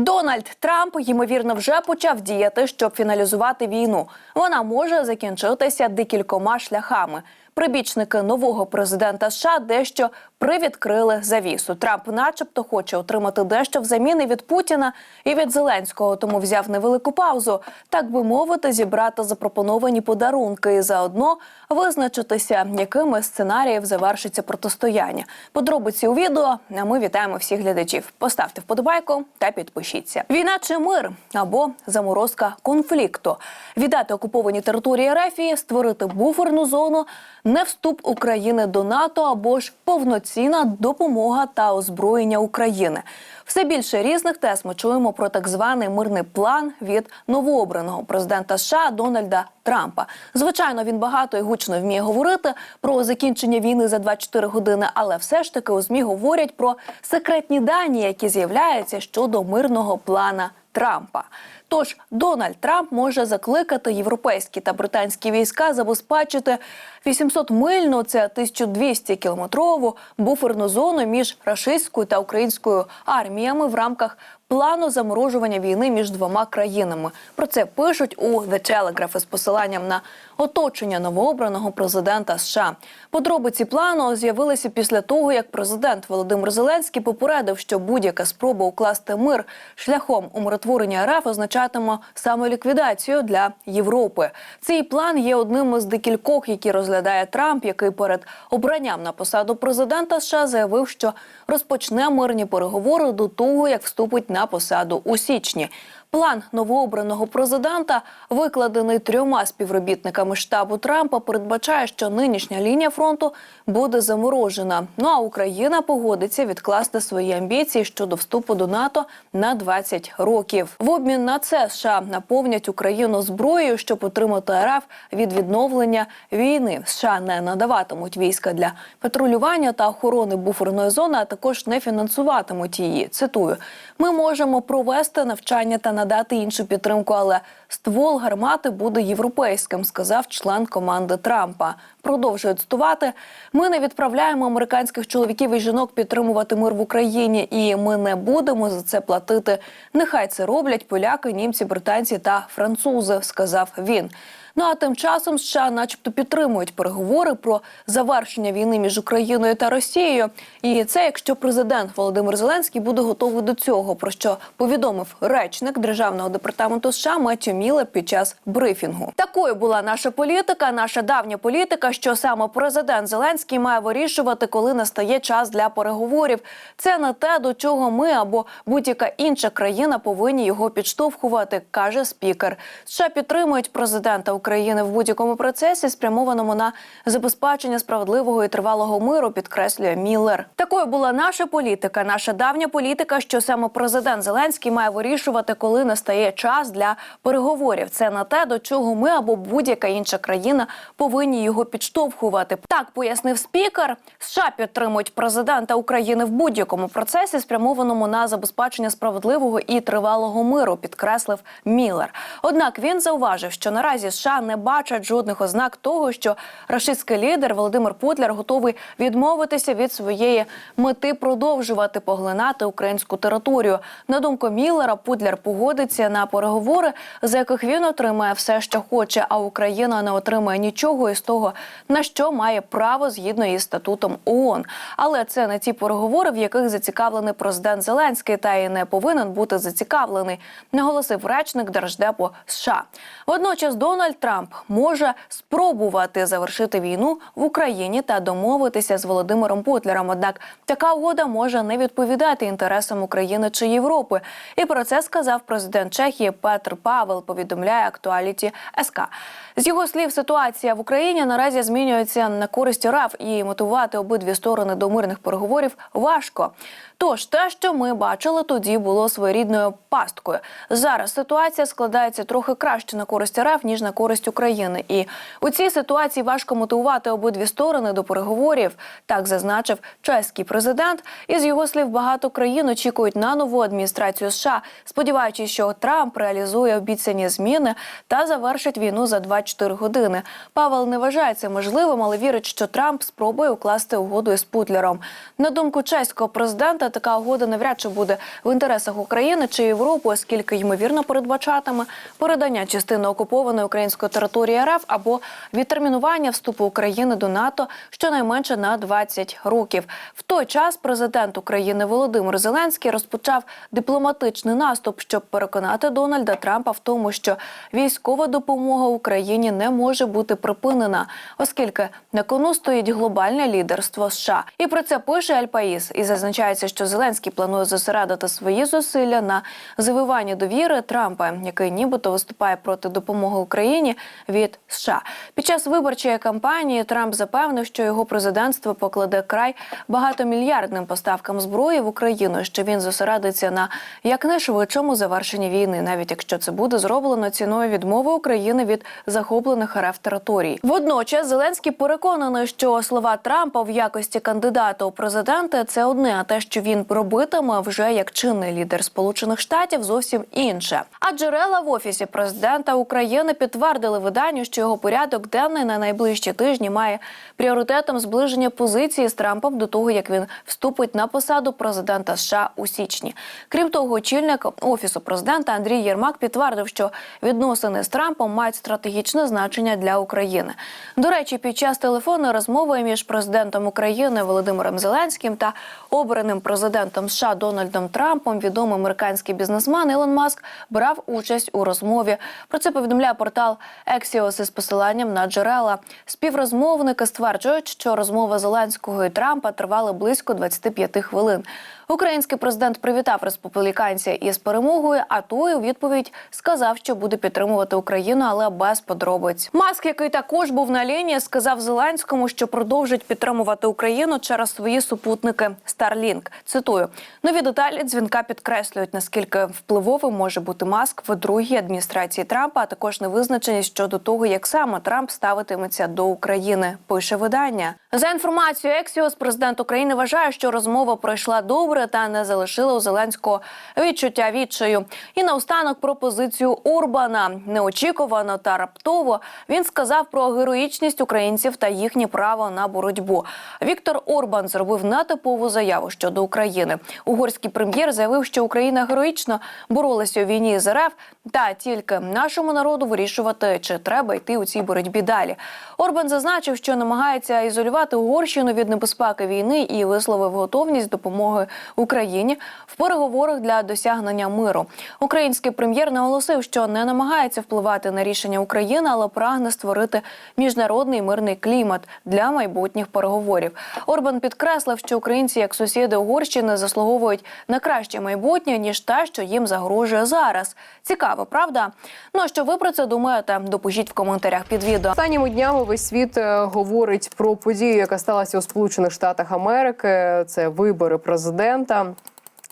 Дональд Трамп ймовірно вже почав діяти, щоб фіналізувати війну. Вона може закінчитися декількома шляхами. Прибічники нового президента США дещо привідкрили завісу. Трамп, начебто, хоче отримати дещо взамін і від Путіна і від Зеленського, тому взяв невелику паузу, так би мовити, зібрати запропоновані подарунки і заодно визначитися, якими сценаріїв завершиться протистояння. Подробиці у відео. А ми вітаємо всіх глядачів. Поставте вподобайку та підпишіться. Війна чи мир або заморозка конфлікту. Віддати окуповані території Рефії, створити буферну зону, не вступ України до НАТО або ж повноцінна допомога та озброєння України. Все більше різних тез ми чуємо про так званий мирний план від новообраного президента США Дональда Трампа. Звичайно, він багато і гучно вміє говорити про закінчення війни за 24 години, але все ж таки у змі говорять про секретні дані, які з'являються щодо мирного плана Трампа. Тож Дональд Трамп може закликати європейські та британські війська забезпечити 800 мильну, це 1200 кілометрову буферну зону між рашистською та українською арміями в рамках плану заморожування війни між двома країнами. Про це пишуть у The Telegraph із посиланням на оточення новообраного президента США. Подробиці плану з'явилися після того, як президент Володимир Зеленський попередив, що будь-яка спроба укласти мир шляхом умиротворення РФ означатиме саме ліквідацію для Європи. Цей план є одним із декількох, які розглядає Трамп, який перед обранням на посаду президента США заявив, що розпочне мирні переговори до того, як вступить на посаду у січні. План новообраного президента, викладений трьома співробітниками штабу Трампа, передбачає, що нинішня лінія фронту буде заморожена. Ну а Україна погодиться відкласти свої амбіції щодо вступу до НАТО на 20 років. В обмін на це США наповнять Україну зброєю, щоб отримати РФ від відновлення війни. США не надаватимуть війська для патрулювання та охорони буферної зони, а також не фінансуватимуть її. Цитую: ми можемо провести навчання та надати іншу підтримку, але ствол гармати буде європейським, сказав член команди Трампа. Продовжує цитувати. Ми не відправляємо американських чоловіків і жінок підтримувати мир в Україні, і ми не будемо за це платити. Нехай це роблять поляки, німці, британці та французи, сказав він. Ну а тим часом США, начебто, підтримують переговори про завершення війни між Україною та Росією. І це якщо президент Володимир Зеленський буде готовий до цього, про що повідомив речник державного департаменту США Меттю Міле під час брифінгу. Такою була наша політика, наша давня політика, що саме президент Зеленський має вирішувати, коли настає час для переговорів. Це не те, до чого ми або будь-яка інша країна повинні його підштовхувати, каже спікер. США підтримують президента України в будь-якому процесі, спрямованому на забезпечення справедливого і тривалого миру, підкреслює Міллер. Такою була наша політика, наша давня політика, що саме президент Зеленський має вирішувати, коли настає час для переговорів. Це на те, до чого ми або будь-яка інша країна повинні його підштовхувати. Так пояснив спікер. США підтримують президента України в будь-якому процесі, спрямованому на забезпечення справедливого і тривалого миру, підкреслив Міллер. Однак він зауважив, що наразі США не бачать жодних ознак того, що рашистський лідер Володимир Путляр готовий відмовитися від своєї мети продовжувати поглинати українську територію. На думку Міллера, Путляр погодиться на переговори, за яких він отримає все, що хоче, а Україна не отримає нічого із того, на що має право згідно із статутом ООН. Але це не ті переговори, в яких зацікавлений президент Зеленський, та й не повинен бути зацікавлений, наголосив речник держдепу США. Водночас Дональд Трамп може спробувати завершити війну в Україні та домовитися з Володимиром Путлером. Однак така угода може не відповідати інтересам України чи Європи. І про це сказав президент Чехії Петр Павел. Повідомляє актуаліті СК. З його слів, ситуація в Україні наразі змінюється на користь РАФ і мотивувати обидві сторони до мирних переговорів важко. Тож те, що ми бачили, тоді було своєрідною пасткою. Зараз ситуація складається трохи краще на користь РФ, ніж на користь України. І у цій ситуації важко мотивувати обидві сторони до переговорів. Так зазначив чеський президент. І з його слів, багато країн очікують на нову адміністрацію США, сподіваючись, що Трамп реалізує обіцяні зміни та завершить війну за 24 години. Павел не вважає це можливим, але вірить, що Трамп спробує укласти угоду із Путлером. На думку чеського президента, така угода навряд чи буде в інтересах України чи Європи, оскільки ймовірно передбачатиме передання частини окупованої української території РФ або відтермінування вступу України до НАТО щонайменше на 20 років. В той час президент України Володимир Зеленський розпочав дипломатичний наступ, щоб переконати Дональда Трампа в тому, що військова допомога Україні не може бути припинена, оскільки на кону стоїть глобальне лідерство США. І про це пише Аль Паїс. І зазначається, що Зеленський планує зосередити свої зусилля на завиванні довіри Трампа, який нібито виступає проти допомоги Україні від США. Під час виборчої кампанії Трамп запевнив, що його президентство покладе край багатомільярдним поставкам зброї в Україну, що він зосередиться на якнайшвидшому завершенні війни, навіть якщо це буде зроблено ціною відмови України від захоплених РФ територій. Водночас Зеленський переконаний, що слова Трампа в якості кандидата у президенти це одне, а те, що він робитиме вже як чинний лідер Сполучених Штатів, зовсім інше. А джерела в офісі президента України підтвердили виданню, що його порядок денний на найближчі тижні має пріоритетом зближення позиції з Трампом до того, як він вступить на посаду президента США у січні. Крім того, очільник офісу президента Андрій Єрмак підтвердив, що відносини з Трампом мають стратегічне значення для України. До речі, під час телефонної розмови між президентом України Володимиром Зеленським та обраним президентом США Дональдом Трампом відомий американський бізнесмен Ілон Маск брав участь у розмові. Про це повідомляє портал Axios із посиланням на джерела. Співрозмовники стверджують, що розмова Зеленського і Трампа тривала близько 25 хвилин. Український президент привітав республіканця із перемогою, а той у відповідь сказав, що буде підтримувати Україну, але без подробиць. Маск, який також був на лінії, сказав Зеленському, що продовжить підтримувати Україну через свої супутники Starlink. Цитую: нові деталі дзвінка підкреслюють, наскільки впливовим може бути маск в другій адміністрації Трампа, а також невизначеність щодо того, як саме Трамп ставитиметься до України. Пише видання за інформацією Ексіос, президент України вважає, що розмова пройшла добре та не залишила у Зеленського відчуття відчаю. І наостанок про позицію Орбана неочікувано та раптово він сказав про героїчність українців та їхнє право на боротьбу. Віктор Орбан зробив нетипову заяву щодо України. Угорський прем'єр заявив, що Україна героїчно боролася у війні з РФ, та тільки нашому народу вирішувати, чи треба йти у цій боротьбі далі. Орбан зазначив, що намагається ізолювати Угорщину від небезпеки війни і висловив готовність допомоги Україні в переговорах для досягнення миру. Український прем'єр наголосив, що не намагається впливати на рішення України, але прагне створити міжнародний мирний клімат для майбутніх переговорів. Орбан підкреслив, що українці, як сусіди Угорщини, заслуговують на краще майбутнє ніж те, що їм загрожує зараз. Цікаво, правда? Ну що ви про це думаєте? Допишіть в коментарях під відео. Останніми днями весь світ е, говорить про подію, яка сталася у Сполучених Штатах Америки. Це вибори президента.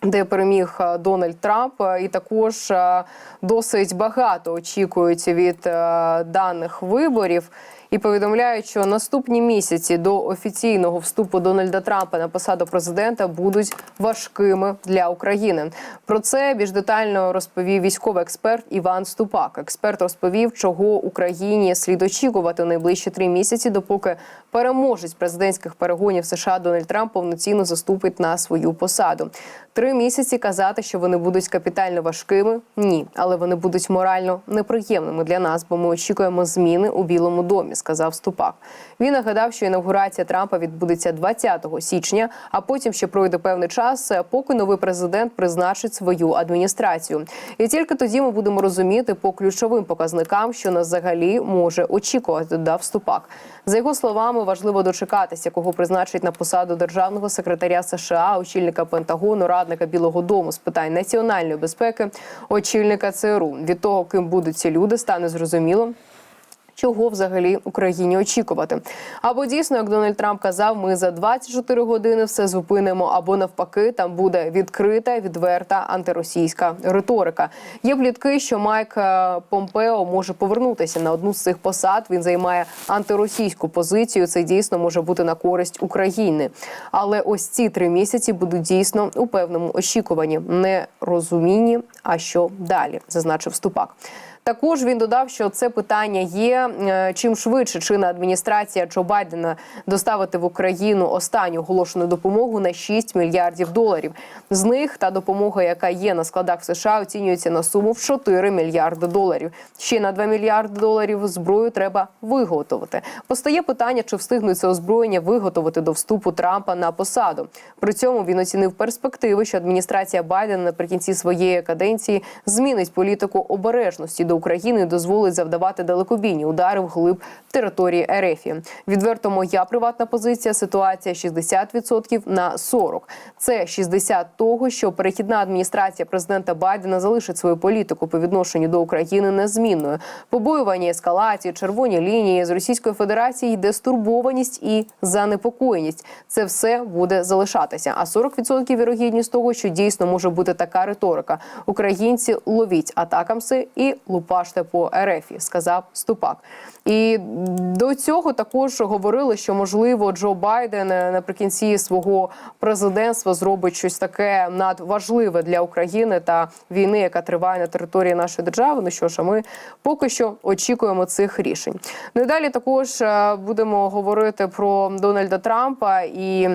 Де переміг е, Дональд Трамп, і також е, досить багато очікують від е, даних виборів. І повідомляють, що наступні місяці до офіційного вступу Дональда Трампа на посаду президента будуть важкими для України. Про це більш детально розповів військовий експерт Іван Ступак. Експерт розповів, чого Україні слід очікувати найближчі три місяці, допоки переможець президентських перегонів США Дональд Трамп повноцінно заступить на свою посаду. Три місяці казати, що вони будуть капітально важкими. Ні, але вони будуть морально неприємними для нас, бо ми очікуємо зміни у Білому домі, сказав Ступак. Він нагадав, що інаугурація Трампа відбудеться 20 січня, а потім ще пройде певний час, поки новий президент призначить свою адміністрацію. І тільки тоді ми будемо розуміти по ключовим показникам, що нас взагалі може очікувати. Додав Ступак. За його словами, важливо дочекатися, кого призначить на посаду державного секретаря США, очільника Пентагону, радника Білого Дому з питань національної безпеки, очільника ЦРУ. Від того, ким будуть ці люди, стане зрозуміло. Чого взагалі Україні очікувати? Або дійсно, як Дональд Трамп казав, ми за 24 години все зупинимо, або навпаки, там буде відкрита, відверта антиросійська риторика. Є плітки, що Майк е, Помпео може повернутися на одну з цих посад. Він займає антиросійську позицію. Це дійсно може бути на користь України. Але ось ці три місяці будуть дійсно у певному очікуванні, не розумінні, а що далі, зазначив Ступак. Також він додав, що це питання є е, чим швидше чинна адміністрація Джо Байдена доставити в Україну останню оголошену допомогу на 6 мільярдів доларів. З них та допомога, яка є на складах в США, оцінюється на суму в 4 мільярди доларів. Ще на 2 мільярди доларів зброю треба виготовити. Постає питання, чи встигнуть це озброєння виготовити до вступу Трампа на посаду. При цьому він оцінив перспективи, що адміністрація Байдена наприкінці своєї каденції змінить політику обережності до України дозволить завдавати далекобійні удари вглиб території РФ. Відверто моя приватна позиція. Ситуація 60% на 40%. Це 60 того, що перехідна адміністрація президента Байдена залишить свою політику по відношенню до України незмінною. Побоювання ескалації, червоні лінії з Російської Федерації йде стурбованість і занепокоєність. Це все буде залишатися. А 40% вірогідність того, що дійсно може бути така риторика. Українці ловіть атакамси і лупаште по РФ, сказав Ступак. І до цього також говорили, що можливо Джо Байден е, наприкінці свого президентства зробить щось таке надважливе для України та війни, яка триває на території нашої держави. Ну що ж, а ми поки що очікуємо цих рішень. Ну і далі також е, будемо говорити про Дональда Трампа і.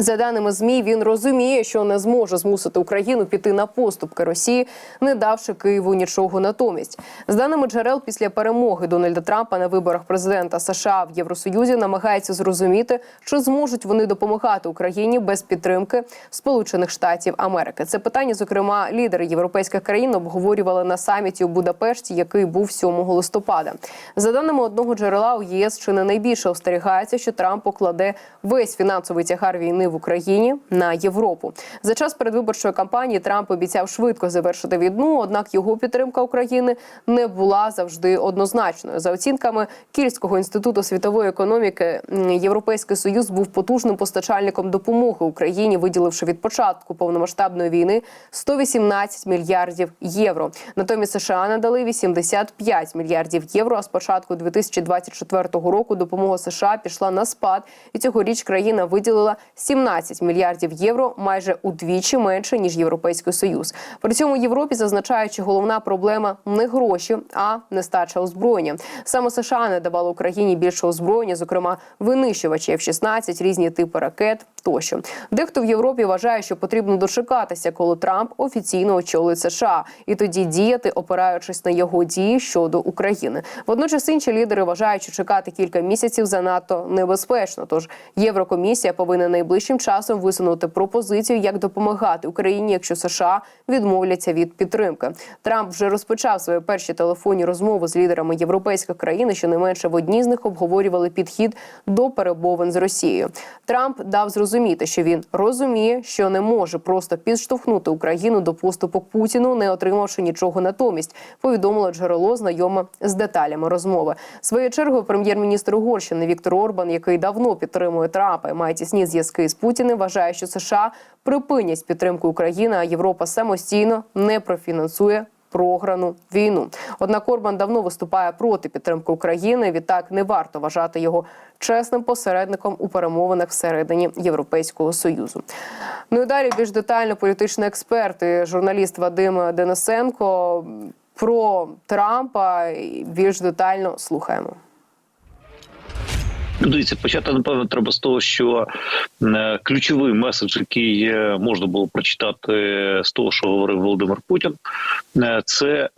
За даними змі, він розуміє, що не зможе змусити Україну піти на поступки Росії, не давши Києву нічого натомість. З даними джерел, після перемоги Дональда Трампа на виборах президента США в Євросоюзі намагається зрозуміти, чи зможуть вони допомагати Україні без підтримки Сполучених Штатів Америки. Це питання, зокрема, лідери європейських країн обговорювали на саміті у Будапешті, який був 7 листопада. За даними одного джерела у ЄС, чи не найбільше остерігається, що Трамп покладе весь фінансовий тягар війни в Україні на Європу. За час передвиборчої кампанії Трамп обіцяв швидко завершити війну, однак його підтримка України не була завжди однозначною. За оцінками Кільського інституту світової економіки, Європейський союз був потужним постачальником допомоги Україні, виділивши від початку повномасштабної війни 118 мільярдів євро. Натомість США надали 85 мільярдів євро. А з початку 2024 року допомога США пішла на спад, і цьогоріч країна виділила 17 мільярдів євро, майже удвічі менше ніж Європейський Союз. При цьому Європі зазначають, що головна проблема не гроші, а нестача озброєння. Саме США не давало Україні більше озброєння, зокрема винищувачі F-16, різні типи ракет тощо. Дехто в Європі вважає, що потрібно дочекатися, коли Трамп офіційно очолить США, і тоді діяти, опираючись на його дії щодо України. Водночас інші лідери вважають, що чекати кілька місяців занадто небезпечно. Тож Єврокомісія повинна найближчим часом висунути пропозицію, як допомагати Україні, якщо США відмовляться від підтримки. Трамп вже розпочав свої перші телефонні розмови з лідерами європейських країн. і Щонайменше в одній з них обговорювали підхід до перемовин з Росією. Трамп дав зрозуміти, що він розуміє, що не може просто підштовхнути Україну до поступок Путіну, не отримавши нічого натомість. Повідомило джерело знайоме з деталями розмови. Своєю чергою прем'єр-міністр Угорщини Віктор Орбан, який давно підтримує Трампа має тісні зв'язки з Путіним, вважає, що США припинять підтримку України, а Європа самостійно не профінансує. Програну війну. Однак Орбан давно виступає проти підтримки України. Відтак не варто вважати його чесним посередником у перемовинах всередині Європейського союзу. Ну і далі більш детально політичний експерт журналіст Вадим Денисенко про Трампа більш детально слухаємо. Дивіться, почати напевно треба з того, що е, ключовий меседж, який е, можна було прочитати з того, що говорив Володимир Путін, е, це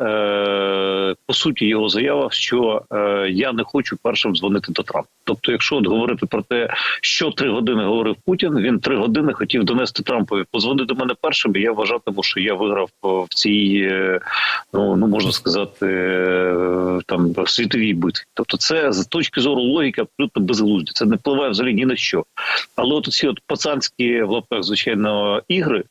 по суті його заява, що я не хочу першим дзвонити до Трампа. Тобто, якщо от говорити про те, що три години говорив Путін, він три години хотів донести Трампові. Позвони до мене першим, і я вважатиму, що я виграв в цій, ну ну можна сказати, там світовій битві. Тобто, це з точки зору логіки абсолютно безглуздя. Це не впливає взагалі ні на що. Але от ці от пацанські в лапках, звичайно, ігри.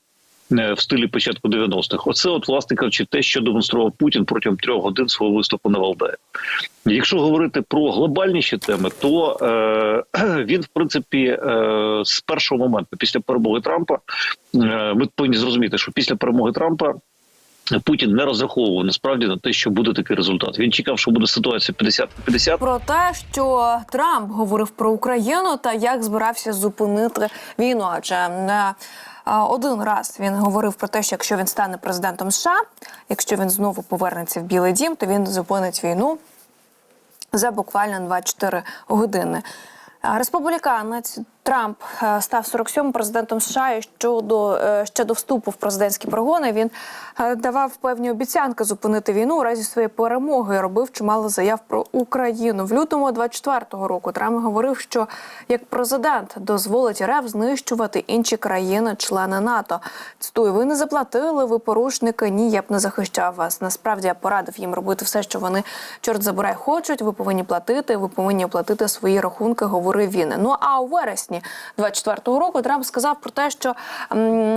е, В стилі початку 90-х. Оце, от, власне кажучи, те, що демонстрував Путін протягом трьох годин свого виступу на Валдаї. Якщо говорити про глобальніші теми, то е, він, в принципі, е, з першого моменту, після перемоги Трампа, е, ми повинні зрозуміти, що після перемоги Трампа. Путін не розраховував насправді на те, що буде такий результат. Він чекав, що буде ситуація 50 на 50. Про те, що Трамп говорив про Україну та як збирався зупинити війну, адже не. один раз він говорив про те, що якщо він стане президентом США, якщо він знову повернеться в Білий Дім, то він зупинить війну за буквально 24 години. Республіканець Трамп е, став 47-м президентом США і щодо ще до вступу в президентські прогони він е, давав певні обіцянки зупинити війну у разі своєї перемоги. Робив чимало заяв про Україну. В лютому 24-го року Трамп говорив, що як президент дозволить РФ знищувати інші країни-члени НАТО. Цитую, ви не заплатили, ви порушники. Ні, я б не захищав вас. Насправді я порадив їм робити все, що вони чорт забирай хочуть. Ви повинні платити. Ви повинні оплатити свої рахунки. Говорив він. Ну а у вересні 24-го року Трамп сказав про те, що,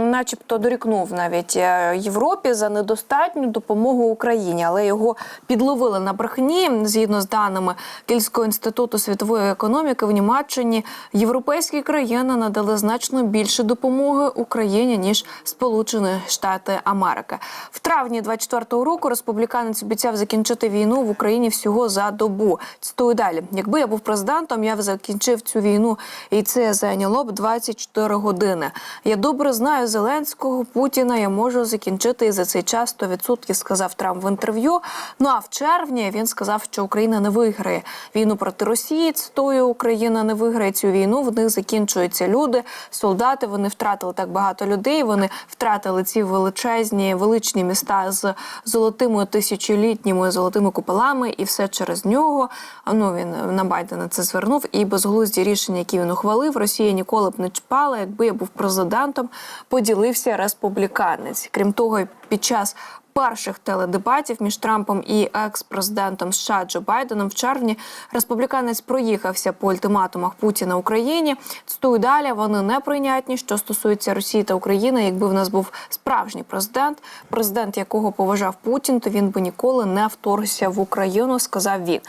начебто, дорікнув навіть е, Європі за недостатню допомогу Україні, але його підловили на брехні згідно з даними Кільського інституту світової економіки в Німеччині. Європейські країни надали значно більше допомоги Україні ніж Сполучені Штати Америки. В травні 24-го року республіканець обіцяв закінчити війну в Україні всього за добу. Цитую далі: якби я був президентом, я б закінчив цю війну, і це зайняло б 24 години. Я добре знаю Зеленського Путіна. Я можу закінчити і за цей час 100%, сказав Трамп в інтерв'ю. Ну а в червні він сказав, що Україна не виграє війну проти Росії. Цитую, Україна не виграє цю війну. В них закінчуються люди, солдати. Вони втратили так багато людей. Вони втратили ці величезні величні міста з золотими тисячолітніми золотими куполами, і все через нього. Ну він на Байдена це звернув. І безглузді рішення, які він ухвалив, Росія ніколи б не чіпала. Якби я був президентом, поділився республіканець. Крім того, під час перших теледебатів між Трампом і екс-президентом США Джо Байденом в червні республіканець проїхався по ультиматумах Путіна Україні. Цитую далі. Вони неприйнятні, що стосується Росії та України. Якби в нас був справжній президент, президент якого поважав Путін, то він би ніколи не вторгся в Україну, сказав він.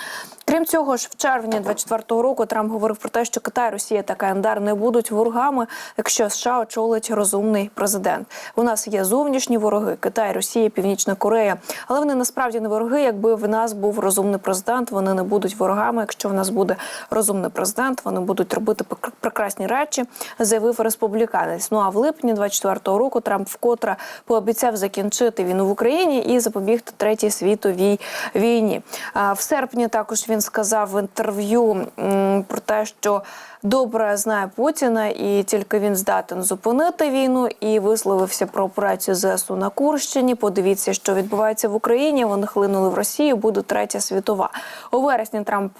Крім цього ж, в червні 24-го року Трамп говорив про те, що Китай, Росія та КНДР не будуть ворогами, якщо США очолить розумний президент. У нас є зовнішні вороги Китай, Росія, Північна Корея, але вони насправді не вороги. Якби в нас був розумний президент, вони не будуть ворогами. Якщо в нас буде розумний президент, вони будуть робити пр- прекрасні речі, заявив республіканець. Ну а в липні 24-го року Трамп вкотре пообіцяв закінчити війну в Україні і запобігти третій світовій війні. В серпні також він сказав в інтерв'ю про те, що добре знає Путіна, і тільки він здатен зупинити війну. І висловився про операцію ЗСУ на Курщині. Подивіться, що відбувається в Україні. Вони хлинули в Росію. Буде третя світова. У вересні Трамп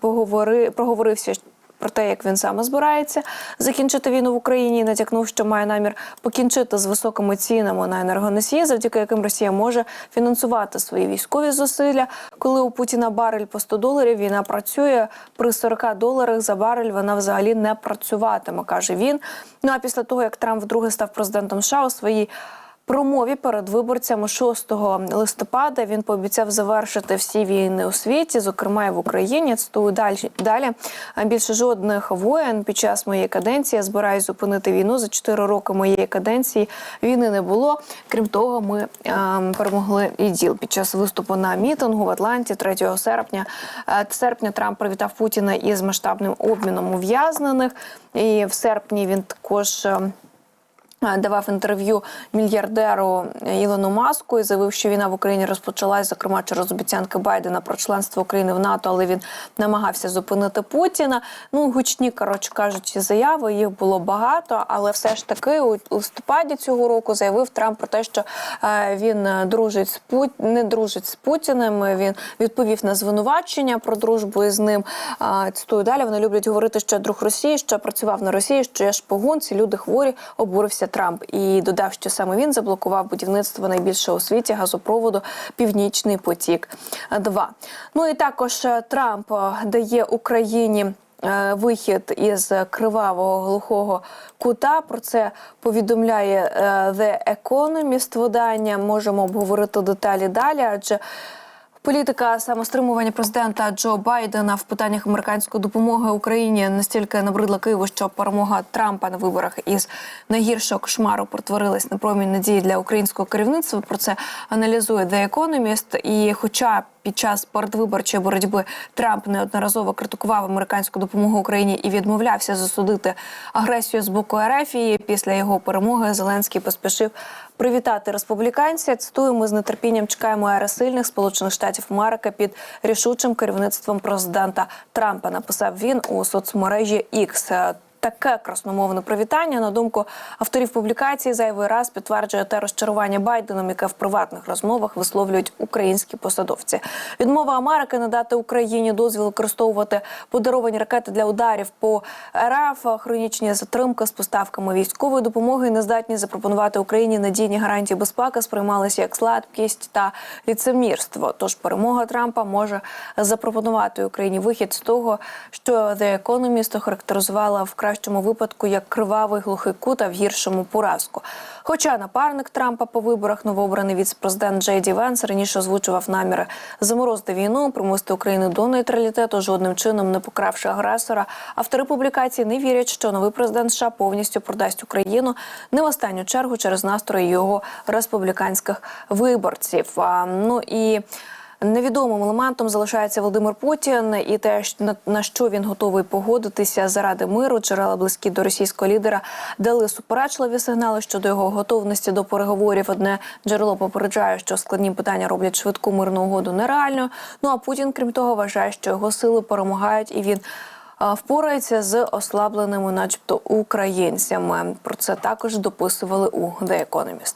поговори проговорився. Про те, як він саме збирається закінчити війну в Україні, і натякнув, що має намір покінчити з високими цінами на енергоносії, завдяки яким Росія може фінансувати свої військові зусилля. Коли у Путіна барель по 100 доларів, війна працює при 40 доларах за барель. Вона взагалі не працюватиме, каже він. Ну а після того, як Трамп вдруге став президентом США у своїй промові перед виборцями 6 листопада він пообіцяв завершити всі війни у світі, зокрема і в Україні. Цитую далі далі. Більше жодних воєн під час моєї каденції я збираюсь зупинити війну за 4 роки моєї каденції. Війни не було. Крім того, ми е, перемогли іділ під час виступу на мітингу в Атланті 3 серпня. Е, серпня Трамп привітав Путіна із масштабним обміном ув'язнених. І в серпні він також. е, Давав інтерв'ю мільярдеру Ілону Маску і заявив, що війна в Україні розпочалась, зокрема через обіцянки Байдена про членство України в НАТО, але він намагався зупинити Путіна. Ну гучні, коротше кажучи, заяви їх було багато, але все ж таки у листопаді цього року заявив Трамп про те, що е, він е, дружить з Пут... не дружить з Путіним. Він відповів на звинувачення про дружбу із ним. Е, Цитую далі. Вони люблять говорити, що друг Росії, що працював на Росії, що я шпигун, ці люди хворі, обурився Трамп і додав, що саме він заблокував будівництво найбільшого у світі газопроводу Північний потік. 2 Ну і також е, Трамп е, дає Україні. е, Вихід із кривавого глухого кута про це повідомляє The Economist видання. Можемо обговорити деталі далі, адже Політика самостримування президента Джо Байдена в питаннях американської допомоги Україні настільки набридла Києву, що перемога Трампа на виборах із найгіршого кошмару протворилась на промінь надії для українського керівництва. Про це аналізує The Economist. І, хоча під час передвиборчої боротьби Трамп неодноразово критикував американську допомогу Україні і відмовлявся засудити агресію з боку Ерефії. Після його перемоги Зеленський поспішив привітати республіканця. Цитуємо з нетерпінням чекаємо ери Сполучених Штатів Америки під рішучим керівництвом президента Трампа. Написав він у соцмережі X. Таке красномовне привітання, на думку авторів публікації, зайвий раз підтверджує те розчарування Байденом, яке в приватних розмовах висловлюють українські посадовці. Відмова Америки надати Україні дозвіл використовувати подаровані ракети для ударів по РФ, хронічні затримки з поставками військової допомоги і нездатність запропонувати Україні надійні гарантії безпеки сприймалися як слабкість та ліцемірство. Тож перемога Трампа може запропонувати Україні вихід з того, що The Economist охарактеризувала в кращому випадку як кривавий глухий кут, а в гіршому поразку. Хоча напарник Трампа по виборах новообраний віце-президент Джей Ді Венс раніше озвучував наміри заморозити війну, примусити Україну до нейтралітету, жодним чином не покравши агресора. Автори публікації не вірять, що новий президент США повністю продасть Україну не в останню чергу через настрої його республіканських виборців. А, ну і Невідомим елементом залишається Володимир Путін і те, на- що він готовий погодитися заради миру. Джерела близькі до російського лідера дали суперечливі сигнали щодо його готовності до переговорів. Одне джерело попереджає, що складні питання роблять швидку мирну угоду нереальною. Ну а Путін, крім того, вважає, що його сили перемагають, і він впорається з ослабленими, начебто, українцями. Про це також дописували у The Economist.